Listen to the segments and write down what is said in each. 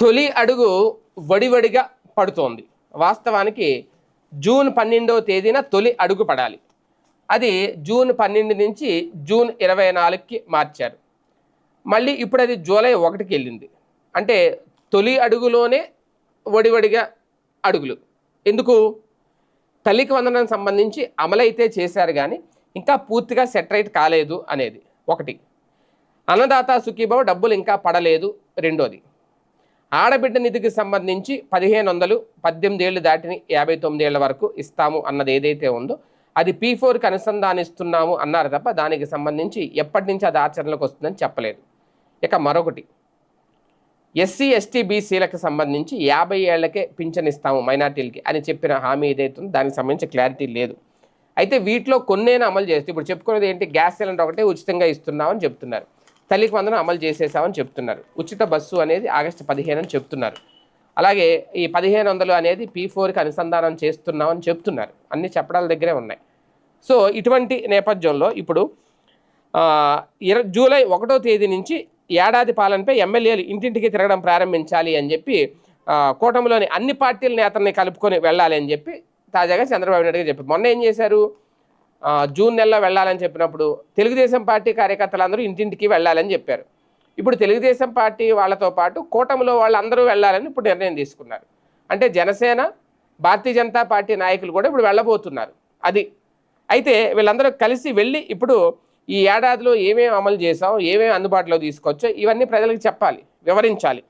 తొలి అడుగు వడివడిగా పడుతోంది. వాస్తవానికి జూన్ పన్నెండవ తేదీన తొలి అడుగు పడాలి. అది జూన్ పన్నెండు నుంచి జూన్ ఇరవై నాలుగుకి మార్చారు. మళ్ళీ ఇప్పుడు అది జూలై ఒకటికి వెళ్ళింది. అంటే తొలి అడుగులోనే వడివడిగా అడుగులు. ఎందుకు? తల్లికి వందనం సంబంధించి అమలైతే చేశారు కానీ ఇంకా పూర్తిగా సెటరైట్ కాలేదు అనేది ఒకటి. అన్నదాత సుఖీభావ డబ్బులు ఇంకా పడలేదు రెండోది. ఆడబిడ్డ నిధికి సంబంధించి పదిహేను వందలు పద్దెనిమిది ఏళ్ళు దాటిని యాభై తొమ్మిది ఏళ్ళ వరకు ఇస్తాము అన్నది ఏదైతే ఉందో అది పీ ఫోర్కి అనుసంధానిస్తున్నాము అన్నారు తప్ప దానికి సంబంధించి ఎప్పటి నుంచి అది ఆచరణలోకి వస్తుందని చెప్పలేదు. ఇక మరొకటి ఎస్సీ ఎస్టీ బీసీలకు సంబంధించి యాభై ఏళ్ళకే పింఛన్ ఇస్తాము మైనార్టీలకి అని చెప్పిన హామీ ఏదైతే ఉందో దానికి సంబంధించి క్లారిటీ లేదు. అయితే వీటిలో కొన్నేనా అమలు చేస్తే ఇప్పుడు చెప్పుకునేది ఏంటి గ్యాస్ సిలిండర్ ఒకటే ఉచితంగా ఇస్తున్నామని చెప్తున్నారు. తల్లికి వందనం అమలు చేసేసామని చెప్తున్నారు. ఉచిత బస్సు అనేది ఆగస్టు పదిహేను అని చెప్తున్నారు. అలాగే ఈ పదిహేను వందలు అనేది పీ ఫోర్కి అనుసంధానం చేస్తున్నామని చెప్తున్నారు. అన్ని చెప్పడాల దగ్గరే ఉన్నాయి. సో ఇటువంటి నేపథ్యంలో ఇప్పుడు ఇర జూలై ఒకటో తేదీ నుంచి ఏడాది పాలనపై ఎమ్మెల్యేలు ఇంటింటికి తిరగడం ప్రారంభించాలి అని చెప్పి కూటమిలోని అన్ని పార్టీల నేతల్ని కలుపుకొని వెళ్ళాలి అని చెప్పి తాజాగా చంద్రబాబు నాయుడు గారు చెప్పారు. మొన్న ఏం చేశారు? జూన్ నెలలో వెళ్ళాలని చెప్పినప్పుడు తెలుగుదేశం పార్టీ కార్యకర్తలందరూ ఇంటింటికి వెళ్ళాలని చెప్పారు. ఇప్పుడు తెలుగుదేశం పార్టీ వాళ్ళతో పాటు కూటమిలో వాళ్ళందరూ వెళ్ళాలని ఇప్పుడు నిర్ణయం తీసుకున్నారు. అంటే జనసేన భారతీయ జనతా పార్టీ నాయకులు కూడా ఇప్పుడు వెళ్ళబోతున్నారు. అది. అయితే వీళ్ళందరూ కలిసి వెళ్ళి ఇప్పుడు ఈ ఏడాదిలో ఏమేమి అమలు చేసాం ఏమేమి అందుబాటులో తీసుకొచ్చో ఇవన్నీ ప్రజలకు చెప్పాలి వివరించాలి.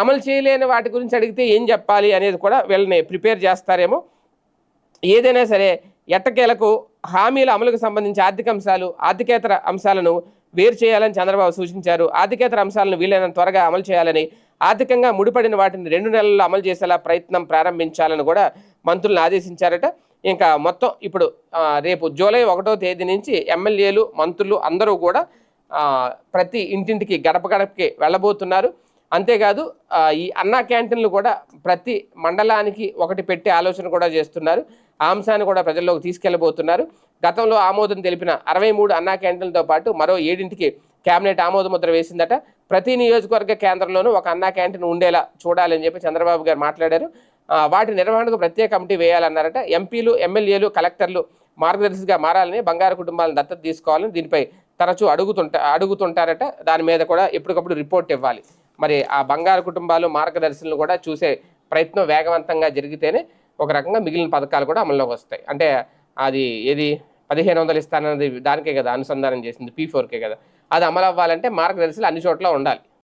అమలు చేయలేని వాటి గురించి అడిగితే ఏం చెప్పాలి అనేది కూడా వీళ్ళని ప్రిపేర్ చేస్తారేమో. ఏదైనా సరే ఎట్టకేలకు హామీల అమలుకు సంబంధించి ఆర్థిక అంశాలు ఆర్థికేతర అంశాలను వేరు చేయాలని చంద్రబాబు సూచించారు. ఆర్థికేతర అంశాలను వీలైనంత త్వరగా అమలు చేయాలని ఆర్థికంగా ముడిపడిన వాటిని రెండు నెలల్లో అమలు చేసేలా ప్రయత్నం ప్రారంభించాలని కూడా మంత్రులను ఆదేశించారట. ఇంకా మొత్తం ఇప్పుడు రేపు జూలై ఒకటో తేదీ నుంచి ఎమ్మెల్యేలు మంత్రులు అందరూ కూడా ప్రతి ఇంటింటికి గడప గడపకి వెళ్ళబోతున్నారు. అంతేకాదు ఈ అన్నా క్యాంటీన్లు కూడా ప్రతి మండలానికి ఒకటి పెట్టే ఆలోచన కూడా చేస్తున్నారు. ఆ అంశాన్ని కూడా ప్రజల్లోకి తీసుకెళ్ళబోతున్నారు గతంలో ఆమోదం తెలిపిన అరవై మూడు అన్నా క్యాంటీన్లతో పాటు మరో ఏడింటికి కేబినెట్ ఆమోద ముద్ర వేసిందట. ప్రతి నియోజకవర్గ కేంద్రంలోనూ ఒక అన్నా క్యాంటీన్ ఉండేలా చూడాలని చెప్పి చంద్రబాబు గారు మాట్లాడారు. వాటి నిర్వహణకు ప్రత్యేక కమిటీ వేయాలన్నారట. ఎంపీలు ఎమ్మెల్యేలు కలెక్టర్లు మార్గదర్శిగా మారాలని బంగారు కుటుంబాలను దత్తత తీసుకోవాలని దీనిపై తరచూ అడుగుతుంటా అడుగుతుంటారట. దాని మీద కూడా ఎప్పటికప్పుడు రిపోర్ట్ ఇవ్వాలి. మరి ఆ బంగారు కుటుంబాలు మార్గదర్శనలు కూడా చూసే ప్రయత్నం వేగవంతంగా జరిగితేనే ఒక రకంగా మిగిలిన పథకాలు కూడా అమల్లోకి వస్తాయి. అంటే అది ఏది? పదిహేను వందలు ఇస్తానన్నది దానికే కదా అనుసంధానం చేసింది పీ ఫోర్కే కదా. అది అమలు అవ్వాలంటే మార్గదర్శనలు అన్ని చోట్ల ఉండాలి.